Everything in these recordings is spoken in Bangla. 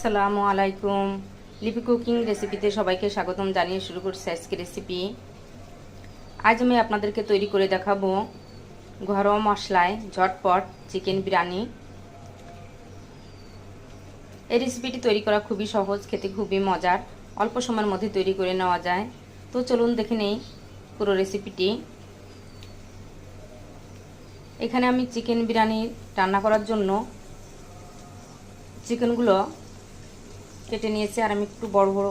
আসসালামু আলাইকুম। লিপি কুকিং রেসিপিতে সবাইকে স্বাগতম জানিয়ে শুরু করছি আজকে রেসিপি। আজ আমি আপনাদেরকে তৈরি করে দেখাবো ঘরোয়া মশলায় ঝটপট চিকেন বিরিয়ানি। এই রেসিপিটি তৈরি করা খুবই সহজ, খেতে খুবই মজার, অল্প সময়ের মধ্যে তৈরি করে নেওয়া যায়। তো চলুন দেখে নেই পুরো রেসিপিটি। এখানে আমি চিকেন বিরিয়ানি রান্না করার জন্য চিকেনগুলো কেটে নিয়েছি আর আমি একটু বড় বড়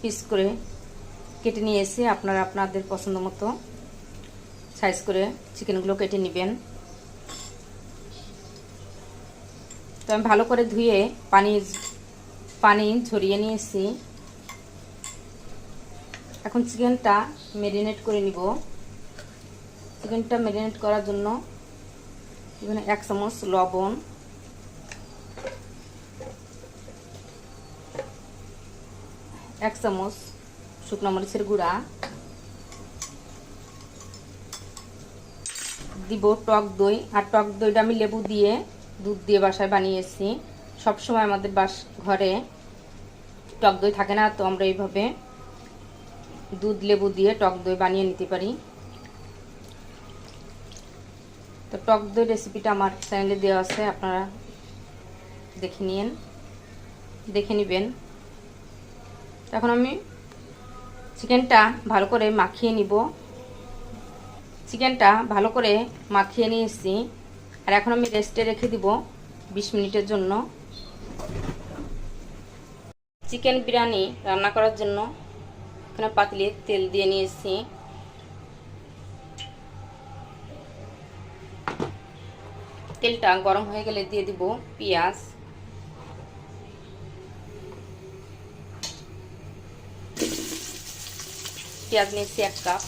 পিস করে কেটে নিয়ে এসে আপনারা আপনাদের পছন্দ মতো সাইজ করে চিকেনগুলো কেটে নেবেন। তো আমি ভালো করে ধুয়ে পানি পানি ঝরিয়ে নিয়েছি। এখন চিকেনটা ম্যারিনেট করে নিব। চিকেনটা ম্যারিনেট করার জন্য এখানে এক চামচ লবণ এক চামচ শুকনো মরিচের গুঁড়া। দিব টক দই, আর টক দইটা আমি লেবু দিয়ে দুধ দিয়ে বাসায় বানিয়েছি। সবসময় আমাদের বাস ঘরে টক দই থাকে না, তো আমরা এইভাবে দুধ, লেবু দিয়ে টক দই বানিয়ে নিতে পারি। তো টক দই রেসিপিটা আমার চ্যানেলে দেওয়া আছে, আপনারা দেখে নিন দেখে নেবেন। এখন আমি চিকেনটা ভালো করে মাখিয়ে নিব। চিকেনটা ভালো করে মাখিয়ে নিয়েছি। আর এখন আমি রেস্টে রেখে দিব বিশ মিনিটের জন্য। চিকেন বিরিয়ানি রান্না করার জন্য এখানে পাতলে তেল দিয়ে নিয়েছি। তেলটা গরম হয়ে গেলে দিয়ে দিব পেঁয়াজ। পেঁয়াজ নিয়েছি এক কাপ।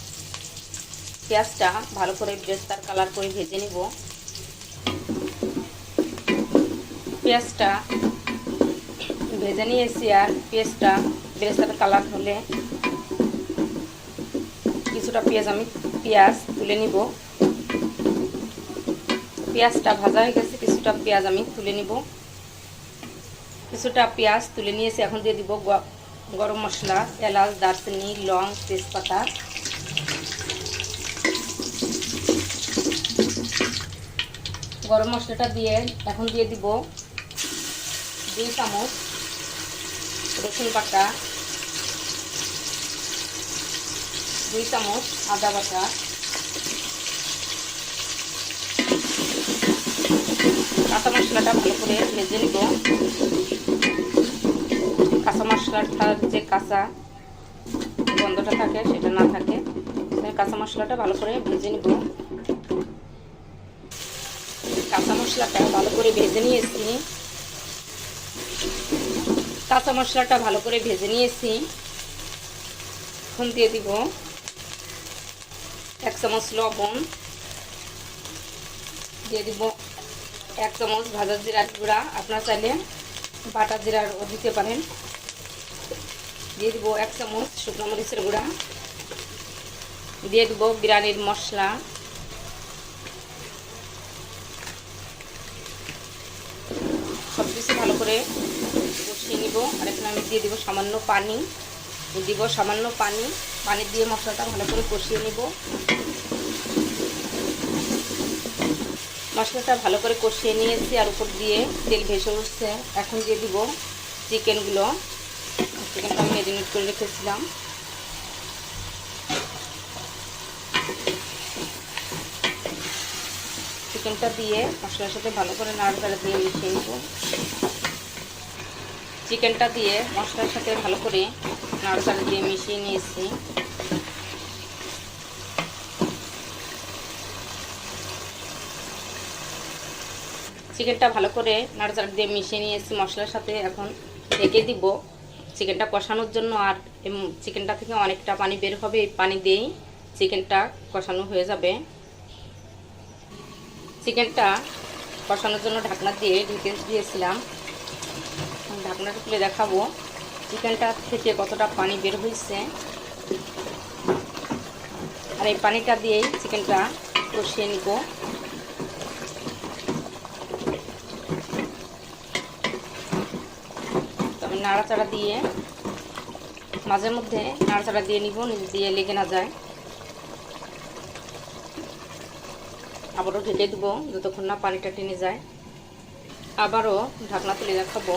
পেঁয়াজটা ভালো করে বেস্তার কালার করে ভেজে নিব। পেঁয়াজটা ভেজে নিয়েছি আর পেঁয়াজটা বেরেস্তার কালার হলে কিছুটা পেঁয়াজ আমি পেঁয়াজ তুলে নিব। পেঁয়াজটা ভাজা হয়ে গেছে, কিছুটা পেঁয়াজ আমি তুলে নিব। কিছুটা পেঁয়াজ তুলে নিয়েছি, এখন দিয়ে দিব গরম মশলা, এলাচ, দারচিনি, লং তেজপাতা। গরম মশলাটা দিয়ে এখন দিয়ে দিব দুই চামচ রসুন বাটা, দুই চামচ আদা বাটা। কাঁচা মশলাটা ভালো করে ভেজে নিব। কাঁচা মশলাটার যে কাঁচা গন্ধটা থাকে, সেটা না থাকে কাঁচা মশলাটা ভালো করে ভেজে নিব। কাঁচা মশলাটা ভালো করে ভেজে নিয়েছি। কাঁচা মশলাটা ভালো করে ভেজে নিয়েছি। এখন দিয়ে দিব এক চামচ লবণ। দিয়ে দিব এক চামচ ভাজা জিরার গুঁড়া। আপনার চাইলে বাটা জিরারও দিতে পারেন। দিয়ে দিব এক চামচ শুকনো মরিচের গুঁড়া। দিয়ে দিব বিরিয়ানির মশলা। সব কিছু ভালো করে কষিয়ে নিব। আর এখানে আমি দিয়ে দিব সামান্য পানি। দিব সামান্য পানি। পানি দিয়ে মশলাটা ভালো করে কষিয়ে নিব। মশলাটা ভালো করে কষিয়ে নিয়েছি আর উপর দিয়ে তেল ভেসে উঠছে। এখন দিয়ে দিব চিকেনগুলো। চিকেনটা আমি ম্যারিনেট করে রেখেছিলাম। চিকেনটা দিয়ে মশলার সাথে ভালো করে নাড়াচাড়া দিয়ে মিশিয়ে নেব। চিকেনটা দিয়ে মশলার সাথে ভালো করে নাড়াচাড়া দিয়ে মিশিয়ে নিয়েছি। চিকেনটা ভালো করে নাড়াচাড়া দিয়ে মিশিয়ে নিয়েছি। মশলার সাথে এখন ঢেকে দিব। চিকেনটা কষানোর জন্য আর চিকেনটা থেকে অনেকটা পানি বের হবে, এই পানি দিয়েই চিকেনটা কষানো হয়ে যাবে। চিকেনটা কষানোর জন্য ঢাকনা দিয়ে ঢেকে দিয়েছিলাম। ঢাকনাটা খুলে দেখাবো। চিকেনটা থেকে কতটা পানি বের হয়েছে। আর এই পানিটা দিয়েই চিকেনটা কষিয়ে নিব। নাড়াচাড়া দিয়ে, মাঝে মধ্যে নাড়াচাড়া দিয়ে নিব, নিজে দিয়ে লেগে না যায়। আবারও ঢেকে দেবো, যতক্ষণ না পানিটা টেনে যায়। আবারও ঢাকনা তুলে দেখাবো।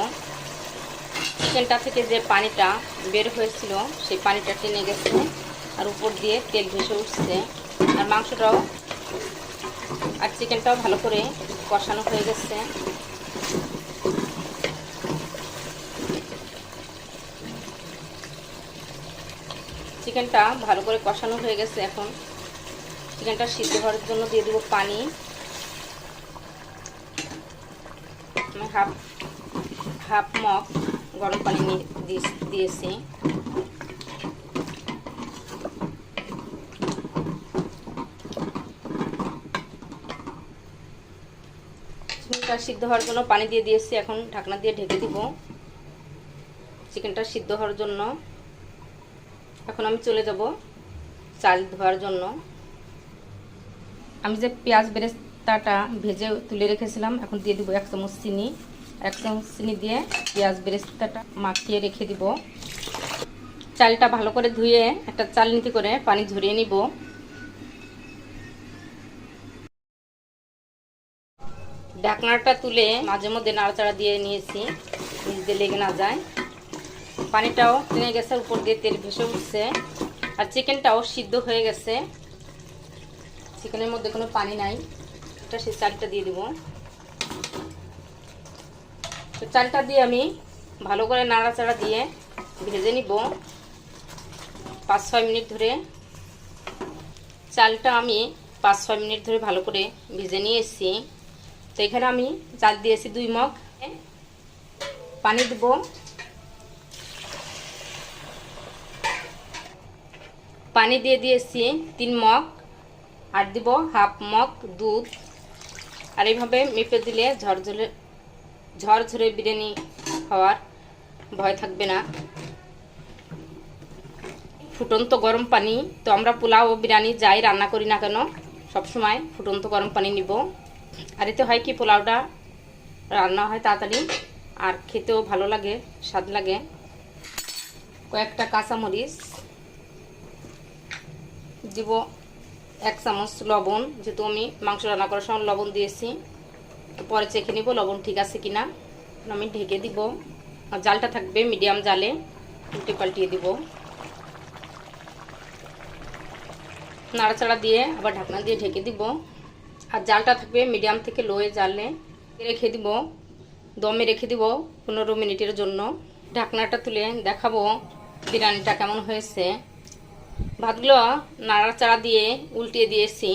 চিকেনটা থেকে যে পানিটা বের হয়েছিল, সেই পানিটা টেনে গেছে আর উপর দিয়ে তেল ভেসে উঠছে। আর মাংসটাও আর চিকেনটাও ভালো করে কষানো হয়ে গেছে। চিকেনটা ভালো করে কষানো হয়ে গেছে এখন। চিকেনটা সিদ্ধ হওয়ার জন্য দিয়ে দেবো পানি। হাফ হাফ মগ গরম পানি দিয়েছি। চিকেনটা সিদ্ধ হওয়ার জন্য পানি দিয়ে দিয়েছি। এখন ঢাকনা দিয়ে ঢেকে দিব। চিকেনটা সিদ্ধ হওয়ার জন্য। এখন আমি চলে যাব চাল ধোয়ার জন্য। আমি যে পেঁয়াজ বেরেস্তাটা ভেজে তুলে রেখেছিলাম, এখন দিয়ে দিব এক চামচ চিনি। এক চামচ চিনি দিয়ে পেঁয়াজ বেরেস্তাটা মাখিয়ে রেখে দিব। চালটা ভালো করে ধুয়ে একটা চাল নিতে করে পানি ঝরিয়ে নিব। ঢাকনাটা তুলে মাঝে মধ্যে নাড়াচাড়া দিয়ে নিয়েছি নিজে লেগে না যায়। পানিটাও টেনে গেছে, উপর দিয়ে তেল ভেসে উঠছে। আর চিকেনটাও সিদ্ধ হয়ে গেছে। চিকেনের মধ্যে কোনো পানি নাই। এটা সেই চালটা দিয়ে দিব। তো চালটা দিয়ে আমি ভালো করে নাড়াচাড়া দিয়ে ভেজে নিব। পাঁচ ছয় মিনিট ধরে। চালটা আমি পাঁচ ছয় মিনিট ধরে ভালো করে ভেজে নিয়ে এসেছি তো এখানে আমি চাল দিয়েছি দুই মগ। পানি দেব। পানি দিয়ে দিয়েছি তিন মগ, আর দিব হাফ মগ দুধ। আর এইভাবে মেপে দিলে ঝরঝরে ঝরঝরে বিরিয়ানি হওয়ার ভয় থাকবে না। ফুটন্ত গরম পানি, তো আমরা পোলাও বিরিয়ানি যাই রান্না করি না কেন সবসময় ফুটন্ত গরম পানি নিব। আর এতে হয় কি, পোলাওটা রান্না হয় তাড়াতাড়ি, আর খেতেও ভালো লাগে, স্বাদ লাগে। কয়েকটা কাঁচামরিচ দিব এক চামচ লবণ, যেহেতু আমি মাংস রান্না করার সময় লবণ দিয়েছি। পরে চেখে নিব লবণ ঠিক আছে কিনা। আমি ঢেকে দিব। আর জালটা থাকবে মিডিয়াম জালে, উল্টে পাল্টিয়ে দিব। নাড়াচাড়া দিয়ে আবার ঢাকনা দিয়ে ঢেকে দিব। আর জালটা থাকবে মিডিয়াম থেকে লোয়ে জালে রেখে দিব। দমে রেখে দিব পনেরো মিনিটের জন্য। ঢাকনাটা তুলে দেখাবো বিরিয়ানিটা কেমন হয়েছে। ভাতগুলো নাড়াচাড়া দিয়ে উল্টিয়ে দিয়েছি।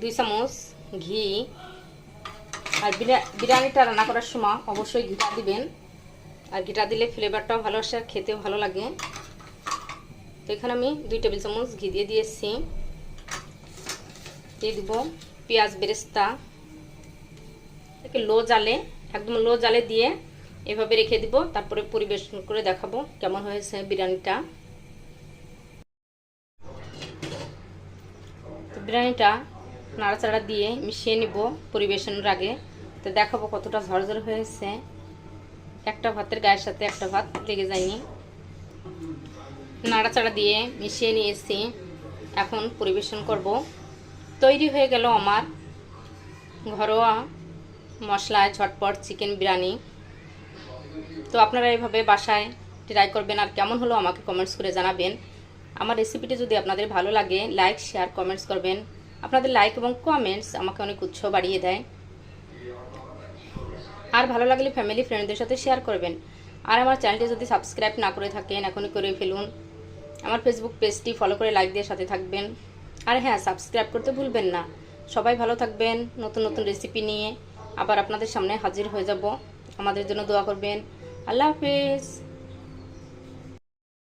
দুই চামচ ঘি। আর বিরিয়ানিটা রান্না করার সময় অবশ্যই ঘিটা দিবেন। আর ঘিটা দিলে ফ্লেভারটাও ভালো আসে আর খেতেও ভালো লাগে। তো এখানে আমি দুই টেবিল চামচ ঘি দিয়ে দিয়েছি। দিয়ে দিব পেঁয়াজ বেরেস্তা। এটাকে লো জালে, একদম লো জালে দিয়ে এভাবে রেখে দিব। তারপরে পরিবেশন করে দেখাবো কেমন হয়েছে বিরিয়ানিটা। বিরিয়ানিটা নাড়াচাড়া দিয়ে মিশিয়ে নিব পরিবেশনের আগে। তো দেখাবো কতটা ঝরঝর হয়েছে। একটা ভাতের গায়ের সাথে একটা ভাত লেগে যায়নি। নাড়াচাড়া দিয়ে মিশিয়ে নিয়েছি। এখন পরিবেশন করব। তৈরি হয়ে গেল আমার ঘরোয়া মশলায় ঝটপট চিকেন বিরিয়ানি। তো আপনারা এইভাবে বাসায় ট্রাই করবেন আর কেমন হলো আমাকে কমেন্টস করে জানাবেন। আমার রেসিপিটি যদি আপনাদের ভালো লাগে লাইক শেয়ার কমেন্টস করবেন। আপনাদের লাইক এবং কমেন্টস আমাকে অনেক উৎসাহ বাড়িয়ে দেয়। আর ভালো লাগলে ফ্যামিলি ফ্রেন্ডদের সাথে শেয়ার করবেন। আর আমার চ্যানেলটি যদি সাবস্ক্রাইব না করে থাকেন, এখনই করে ফেলুন। আমার ফেসবুক পেজটি ফলো করে লাইক দিয়ে সাথে থাকবেন। আর হ্যাঁ সাবস্ক্রাইব করতে ভুলবেন না। সবাই ভালো থাকবেন, নতুন নতুন রেসিপি নিয়ে। আবার আপনাদের সামনে হাজির হয়ে যাব। আমাদের জন্য দোয়া করবেন। আল্লাহ হাফিজ।